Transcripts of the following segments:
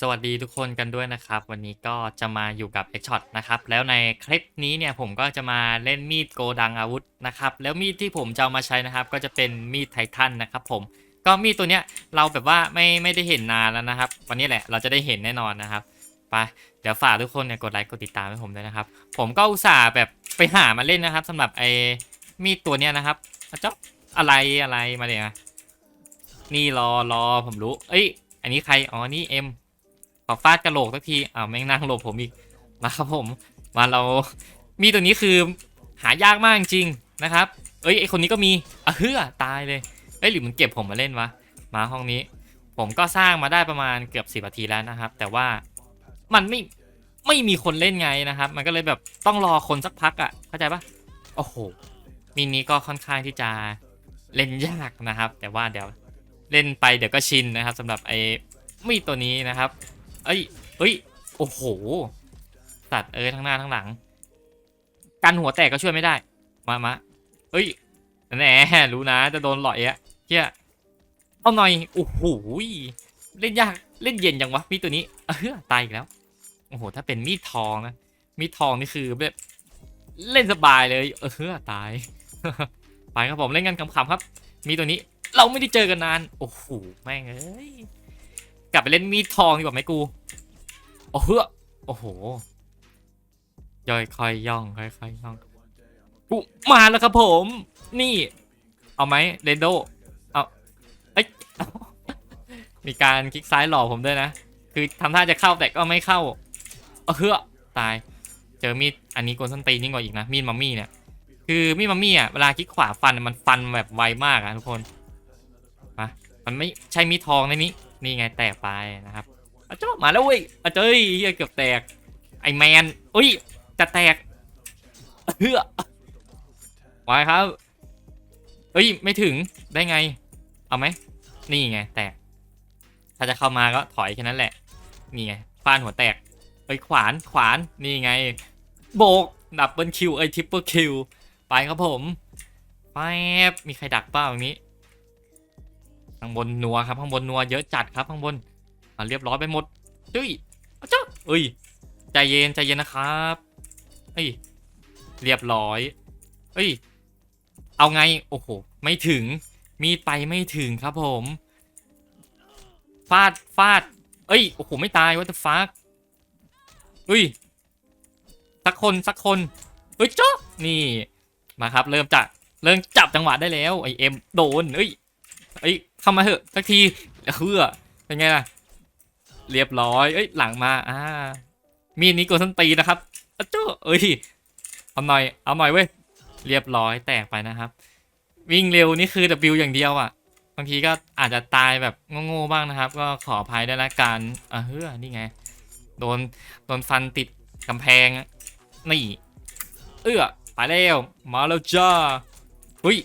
สวัสดีทุกคนกันด้วยนะครับ วันนี้ก็จะมาอยู่กับ X Shot นะครับ แล้วในคลิปนี้เนี่ยผมก็จะมาเล่นมีดโกดังอาวุธนะครับ แล้วมีดที่ผมจะเอามาใช้นะครับ ก็จะเป็นมีดไททันนะครับผมก็มีดตัวเนี้ยเราแบบว่าไม่ไม่ได้เห็นนานแล้วนะครับ วันนี้แหละเราจะได้เห็นแน่นอนนะครับไปเดี๋ยวฝากทุกคนเนี่ยกดไลค์กดติดตามให้ผมด้วยนะครับ ผมก็อุตส่าห์แบบไปหามาเล่นนะครับสำหรับไอ้มีดตัวเนี้ยนะครับอะเจ้าอะไรอะไรมาเนี่ยนี่รอรอผมรู้ เอ้ย อันนี้ใครอ๋อนี่เอ็ม ขอฟาดกระโหลกสักทีอ้าวแม่งนั่งหลบผมอีกมาครับผม มาเรามีตัวนี้คือหายากมากจริงๆนะครับ เอ้ยไอคนนี้ก็มีอะเฮือตายเลยเอ้ยหรือมันเก็บผมมาเล่นวะมาห้องนี้ ผมก็สร้างมาได้ประมาณเกือบสิบนาทีแล้วนะครับ แต่ว่ามันไม่ไม่มีคนเล่นไงนะครับ มันก็เลยแบบต้องรอคนสักพักอะ่ะเข้าใจปะโอ้โหมินนี้ก็ค่อนข้างที่จะเล่นยากนะครับ แต่ว่าเดี๋ยวเล่นไปเดี๋ยวก็ชินนะครับสำหรับไอ้มีตัวนี้นะครับ เอ้ยเฮ้ย โอ้โหสัตว์เอ้ยทั้งหน้าทั้งหลัง กันหัวแตกก็ช่วยไม่ได้ มามาเฮ้ยแหน่รู้นะ จะโดนหล่อยอะเฮียเอาหน่อย โอ้โห เล่นยาก เล่นเย็นจังวะ มีตัวนี้ เออตายอีกแล้ว โอ้โห ถ้าเป็นมีดทองนะ มีดทองนี่คือแบบเล่นสบายเลย เออตาย ไปครับผมเล่นกันขำๆครับ มีตัวนี้ เราไม่ได้เจอกันนาน โอ้โห แม่งเอ้ย ลับไปเล่นมีดทองดีกว่าไหมกู โอ้เฮ้อโอ้โหย่อยค่อยย่องค่อยค่อยย่องกูมาแล้วครับผม นี่ เอาไหมเรนโดเอาเอ้ยมีการคลิกซ้ายหลอกผมด้วยนะ คือทำท่าจะเข้าแต่ก็ไม่เข้าเออเฮ้อตาย เจอมีดอันนี้กวนส้นตีนยิ่งกว่าอีกนะ มีดมัมมี่เนี่ย คือมีดมัมมี่อะเวลาคลิกขวาฟันมันฟันแบบไวมากอะทุกคนมามันไม่ใช่มีดทองในนี้ นี่ไงแตกไปนะครับอาจ้ามาแล้วเว้ยอาเจ้ยเกือบแตก ไอแมนอุ้ย จะแตกเฮ้อไว้ครับเฮ้ย ไม่ถึงได้ไง เอาไหม นี่ไง แตก ถ้าจะเข้ามาก็ถอยแค่นั้นแหละ นี่ไงฟาดหัวแตกเอ้ยขวานขวานนี่ไง โบกดับเบิลคิวเอ้ยทริปเปิลคิวไปครับผมแป๊บมีใครดักเปล่าตรงนี้ ข้างบนนัวครับข้างบนนัวเยอะจัดครับข้างบนอะเรียบร้อยไปหมดจุ้ยเจ้าเอ้ยใจเย็นใจเย็นนะครับเอ้ยเรียบร้อยเอ้ยเอาไงโอ้โหไม่ถึงมีไปไม่ถึงครับผมฟาดฟาดเอ้ยโอ้โหไม่ตายวัตฟักเอ้ยสักคนสักคนเฮ้ยเจ๊อบนี่มาครับเริ่มจะเริ่มจับจังหวะได้แล้วไอเอ็มโดนเอ้ยเอ้ย เข้ามาเถอะสักทีเฮือเป็นไงล่ะ เรียบร้อย เอ้ยหลังมา อ่า มีดนี้กดส้นตีนะครับอะเจ้าเอ้ย เอาหน่อย เอาหน่อยเว้ย เรียบร้อยแตกไปนะครับ วิ่งเร็วนี่คือ W อย่างเดียวอะ บางทีก็อาจจะตายแบบโง่ๆบ้างนะครับ ก็ขออภัยด้วยละกันอะเฮือนี่ไง โดน โดนฟันติดกำแพง นี่ เอื้อไปแล้ว มาแล้วจ้าเฮ้ย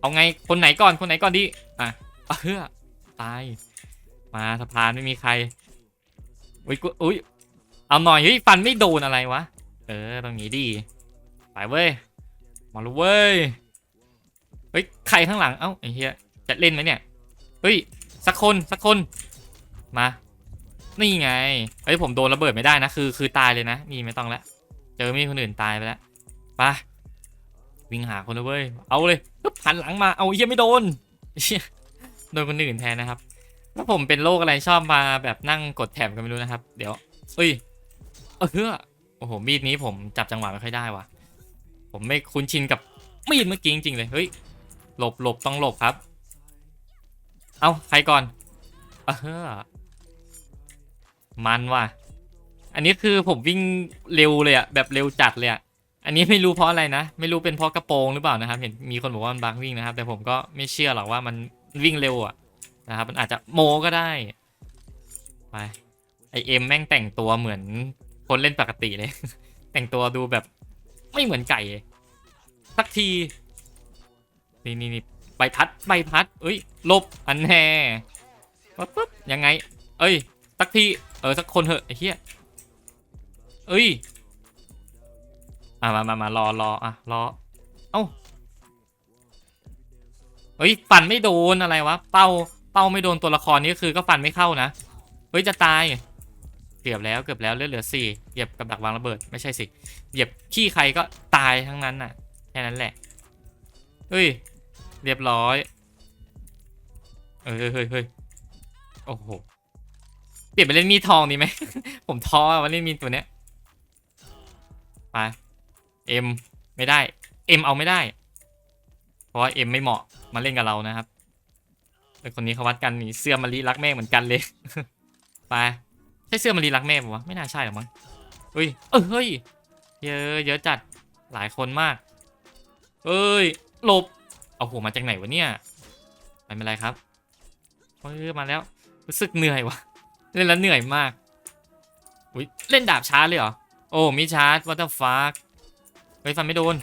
เอาไง คนไหนก่อน คนไหนก่อนดี เฮ้อตาย มาสะพานไม่มีใคร อุ้ยกูอุ้ยเอาหน่อยเฮ้ยฟันไม่โดนอะไรวะ เออตรงนี้ดี ไปเว้ย มาเลยเว้ย เฮ้ยใครข้างหลัง เอ้าไอ้เหี้ยจะเล่นไหมเนี่ย เฮ้ยสักคนสักคน มา นี่ไง เฮ้ยผมโดนระเบิดไม่ได้นะ คือคือตายเลยนะนี่ไม่ต้องแล้ว เจอมีคนอื่นตายไปแล้วไปวิ่งหาคนเลยเว้ย เอาเลยหันหลังมา เอาเฮียไม่โดนเหี้ย โดนคนอื่นแทนนะครับแล้วผมเป็นโรคอะไรชอบมาแบบนั่งกดแถบกันไม่รู้นะครับ เดี๋ยวเอ้ยเออโอ้โหมีดนี้ผมจับจังหวะไม่ค่อยได้ว่ะ ผมไม่คุ้นชินกับมีดเมื่อกี้จริงๆเลยเฮ้ยหลบหลบต้องหลบครับ เอาใครก่อนเออมันว่ะ อันนี้คือผมวิ่งเร็วเลยอะแบบเร็วจัดเลยอะอันนี้ไม่รู้เพราะอะไรนะ ไม่รู้เป็นเพราะกระโปรงหรือเปล่านะครับ เห็นมีคนบอกว่ามันบังวิ่งนะครับ แต่ผมก็ไม่เชื่อหรอกว่ามัน วิ่งเร็วอะนะครับมันอาจจะโมก็ได้ไปไอเอ็มแม่งแต่งตัวเหมือนคนเล่นปกติเลย แต่งตัวดูแบบไม่เหมือนไก่สักทีนี่นี่นี่ใบพัดใบพัดเอ้ยลบอันแน่ปั๊บปั๊บยังไง เอ้ยสักทีเออสักคนเถอะไอ้เหี้ยเอ้ยอะมามามารอรออะรอเอ้า เฮ้ยฟันไม่โดนอะไรวะ เป้าเป้าไม่โดนตัวละครนี้ก็คือก็ฟันไม่เข้านะ เฮ้ยจะตาย เกือบแล้วเกือบแล้วเลือดเหลือสี่เหยียบกับดักวางระเบิดไม่ใช่สิ เหยียบขี้ใครก็ตายทั้งนั้นน่ะ แค่นั้นแหละ เฮ้ย เรียบร้อยเฮ้ยเฮ้ยเฮ้ยโอ้โห เปลี่ยนไปเล่นมีทองดีไหม ผมท้อว่าเล่นมีตัวเนี้ย ไป เอ็มไม่ได้ เอ็มเอาไม่ได้ ราะว่าเอ็มไม่เหมาะมาเล่นกับเรานะครับไอ้คนนี้เขาวัดกันนี่เสื้อมารีรักแม่เหมือนกันเลยไปใช่เสื้อมารีรักแม่ปะวะไม่น่าใช่หรอกมั้งเฮ้ยเออเฮ้ยเยอะเยอะจัดหลายคนมากเอ้ยหลบเอาหัวมาจากไหนวะเนี่ยไม่เป็นไรครับเฮ้ยมาแล้วรู้สึกเหนื่อยวะเล่นแล้วเหนื่อยมากอุ้ยเล่นดาบชาร์จเลยเหรอโอ้มีชาร์จวัตเตอร์ฟาร์เฮ้ยฟันไม่โดน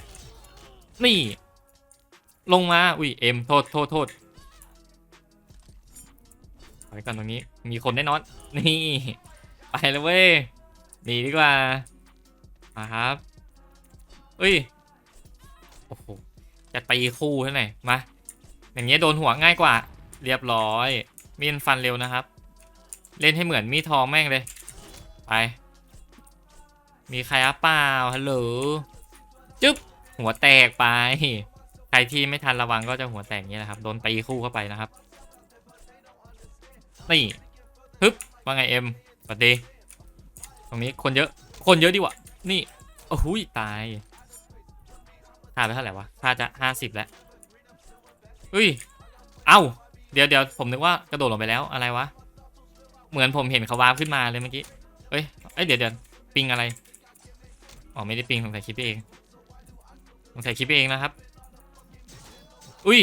นี่ ลงมา อุ้ยเอ็มโทษโทษโทษไปก่อนตรงนี้ มีคนแน่นอน นี่ ไปแล้วเว้ย หนีดีกว่ามาครับเอ้ย โอ้โห จะตีคู่เท่าไหร่มา อย่างเงี้ยโดนหัวง่ายกว่า เรียบร้อย มีดฟันเร็วนะครับ เล่นให้เหมือนมีทองแม่งเลย ไป มีใครอัปเปล่าฮัลโหล จึ๊บ หัวแตกไป รที่ไม่ทันระวังก็จะหัวแตกอย่างนี้นะครับ โดนตีคู่เข้าไปนะครับ นี่ฮึบว่าไงเอ็มสวัสดี ตรงนี้คนเยอะ คนเยอะดีวะนี่ โอ้โหยตายค่าไปเท่าไหร่วะค่าจะห้าสิบแล้วอุ้ย เอ้า เดี๋ยวเดี๋ยวผมนึกว่ากระโดดลงไปแล้วอะไรวะ เหมือนผมเห็นเขาวาร์ปขึ้นมาเลยเมื่อกี้ เอ้ย เอ้ยเดี๋ยวเดี๋ยวปิงอะไร อ๋อไม่ได้ปิงสงสัยคิดไปเองสงสัยคิดไปเองนะครับ อุ้ย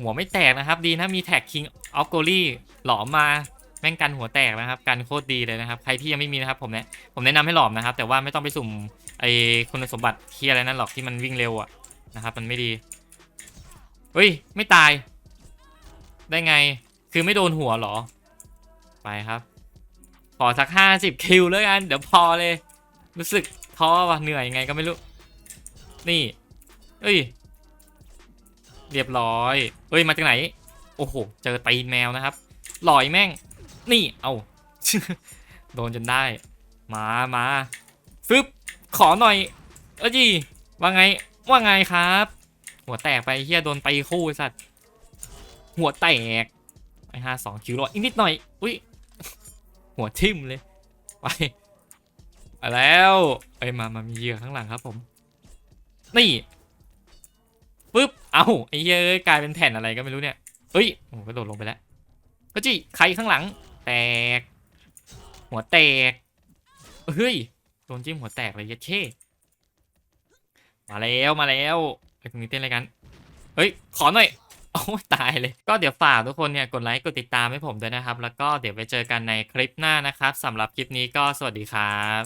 หัวไม่แตกนะครับ ดีนะมีแท็ก King of Glory หลอมมาแม่งกันหัวแตกนะครับกันโคตรดีเลยนะครับ ใครที่ยังไม่มีนะครับผมแนะผมแนะนำให้หลอมนะครับ แต่ว่าไม่ต้องไปสุ่มไอคุณสมบัติที่อะไรนั่นหรอกที่มันวิ่งเร็วอะนะครับมันไม่ดีเฮ้ยไม่ตาย ได้ไง คือไม่โดนหัวหรอ ไปครับ ขอสักห้าสิบคิวแล้วกัน เดี๋ยวพอเลย รู้สึกท้อว่ะเหนื่อยยังไงก็ไม่รู้ นี่เอ้ย เรียบร้อย เอ้ย มาจากไหน โอ้โห เจอตีนแมวนะครับ หลอยแม่ง นี่ เอา โดนจนได้ มา มาฟึบ ขอหน่อย เอ้ยจีว่าไง ว่าไงครับ หัวแตกไปเฮียโดนตีคู่สัตว์ หัวแตก ไอห้าสองคิวรออีกนิดหน่อย อุ้ย หัวทิ่มเลย ไปไปแล้ว เอ้ย มา มามีเหยื่อข้างหลังครับผม นี่ ปึ๊บ เอาไอ้เยเอ้ยกลายเป็นแผ่นอะไรก็ไม่รู้เนี่ยเอ้ยโอ้โหกระโดดลงไปแล้วก็จีใครข้างหลัง แตก หัวแตกเฮ้ยโดนจิ้มหัวแตกเลยเยัดเช่มาแล้วมาแล้วไอ้ตรงนี้เต้นอะไรกันเฮ้ยขอหน่อยโอ้ตายเลย ก็เดี๋ยวฝากทุกคนเนี่ยกดไลค์กดติดตามให้ผมด้วยนะครับ แล้วก็เดี๋ยวไปเจอกันในคลิปหน้านะครับสำหรับคลิปนี้ก็สวัสดีครับ